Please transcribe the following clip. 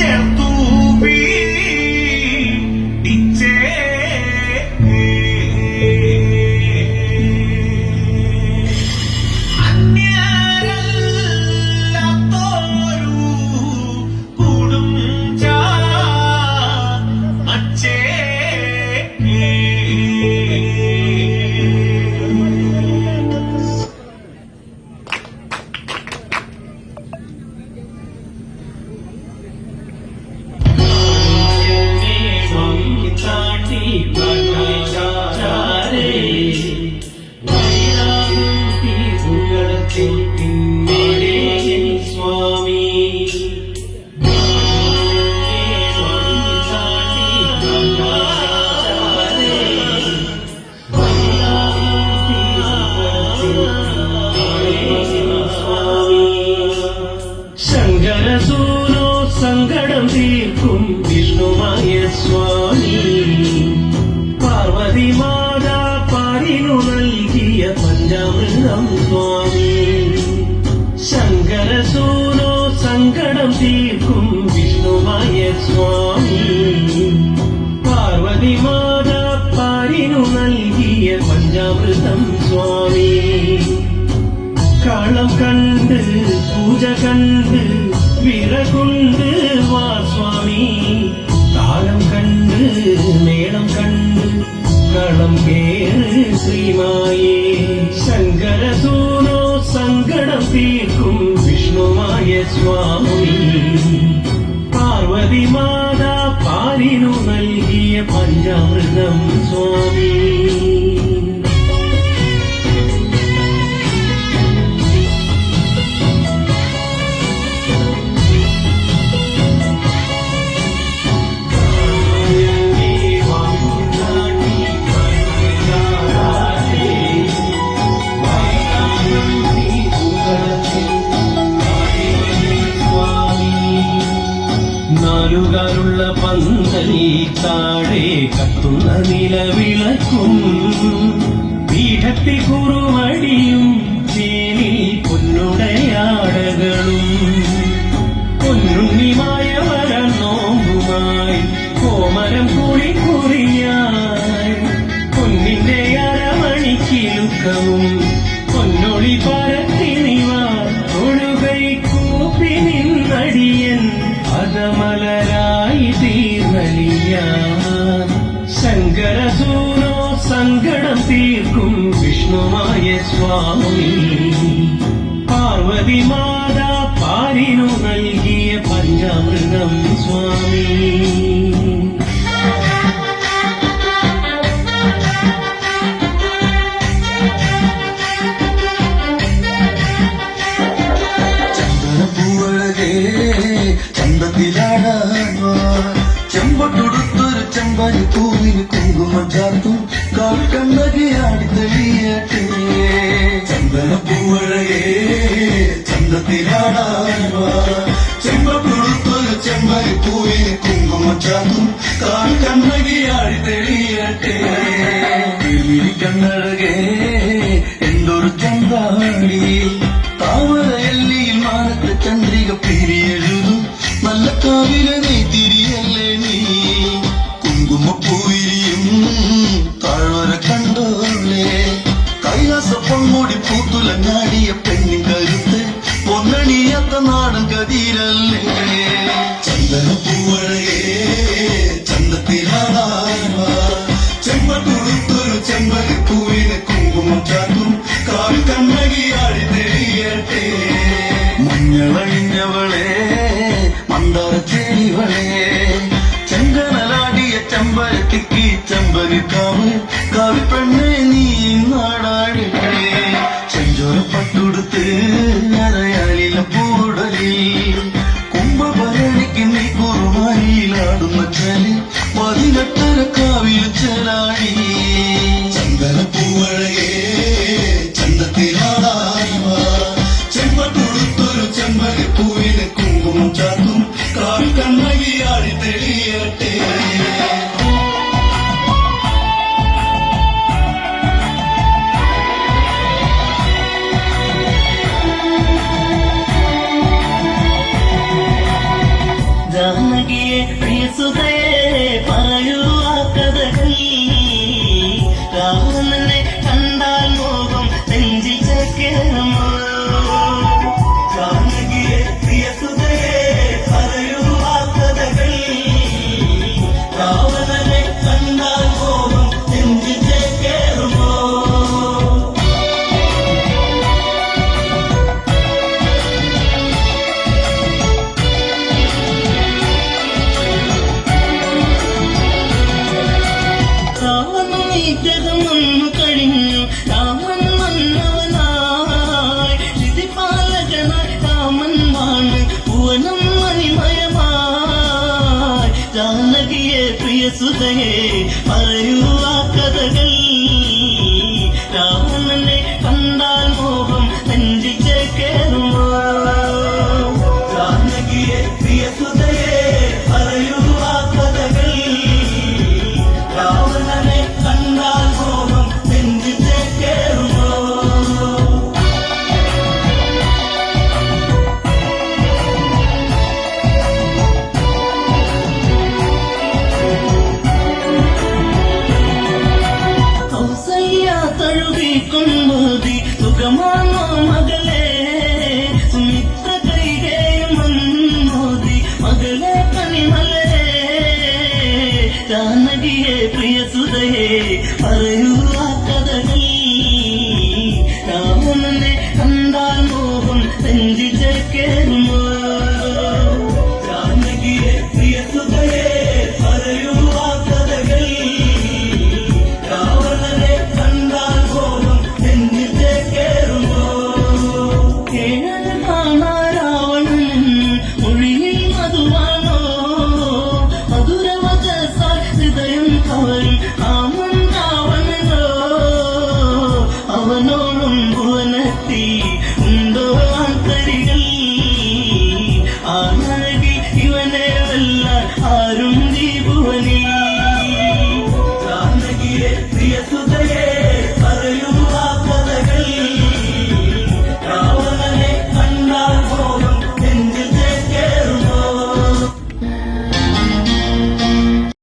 Yeah. சுவாமி. சங்கர சூனோ சங்கடம் தீர்க்கும் விஷ்ணுமய சுவாமி. பார்வதி மாதா பாரினு நல்கிய பஞ்சாமிருதம் சுவாமி. காலம் கண்டு பூஜை கண்டு விரகுண்டு வா சுவாமி. தாளம் கண்டு மேளம் கண்டு களம் கேறு ஸ்ரீமாயே. വിഷ്ണുമായ സ്വാമി പാർവതി മാതാ പാലിനു നൽകിയ പഞ്ചാമൃതം സ്വാമി താഴെ കത്തുന്ന നിലവിളക്കും. പീഠത്തിൽ കുറുവടിയും തീർക്കും വിഷ്ണുമായ സ്വാമി. പാർവതി മാതാ പാലിനു നൽകിയ പഞ്ചാമൃതം. ചെമ്പനി പൂവിന് കുങ്കുമം ചാർത്തും കാൽക്കണ്ണകയാടി തെളിയട്ടെ. ചന്ദനപ്പൂവഴകേ ചന്തത്തിലാടാ ചെമ്പട്ടൊടുത്തൊരു ചെമ്പനി പൂവിന് കുങ്കുമം ചാർത്തും കാൽക്കണ്ണകയാടി തെളിയട്ടെ. കണ്ണഴകേ എന്തൊരു ചന്താടി. താമരയല്ലിയിൽ മാനത്തെ ചന്ദ്രിക പിരിയെഴുതും നല്ല കാവിലെ ചന്ദനപ്പൂവഴകേ ചന്തത്തിലാടാ ചെമ്പട്ടുടുത്തൊരു ചെമ്പക പൂവിന് കുങ്കുമം ചാത്തും കാവി കണ്ണകിയാടി തെളിയട്ടെ. മഞ്ഞളണിഞ്ഞവളെ മന്ദാര ചെടിവളെ ചെങ്കനലാടിയ ചെമ്പരത്തിക്ക് ചെമ്പനിക്കാവ് കാവി. പെണ്ണെ നീ നാടാടിട്ടേ ചെഞ്ചോരപ്പട്ടുടുത്ത് അരയാലില കുങ്കുമം സുതയെ പറയൂ. കൗസല്യ തഴുകിക്കൊണ്ടോതി സുഖമാണോ മകളെ? Oh.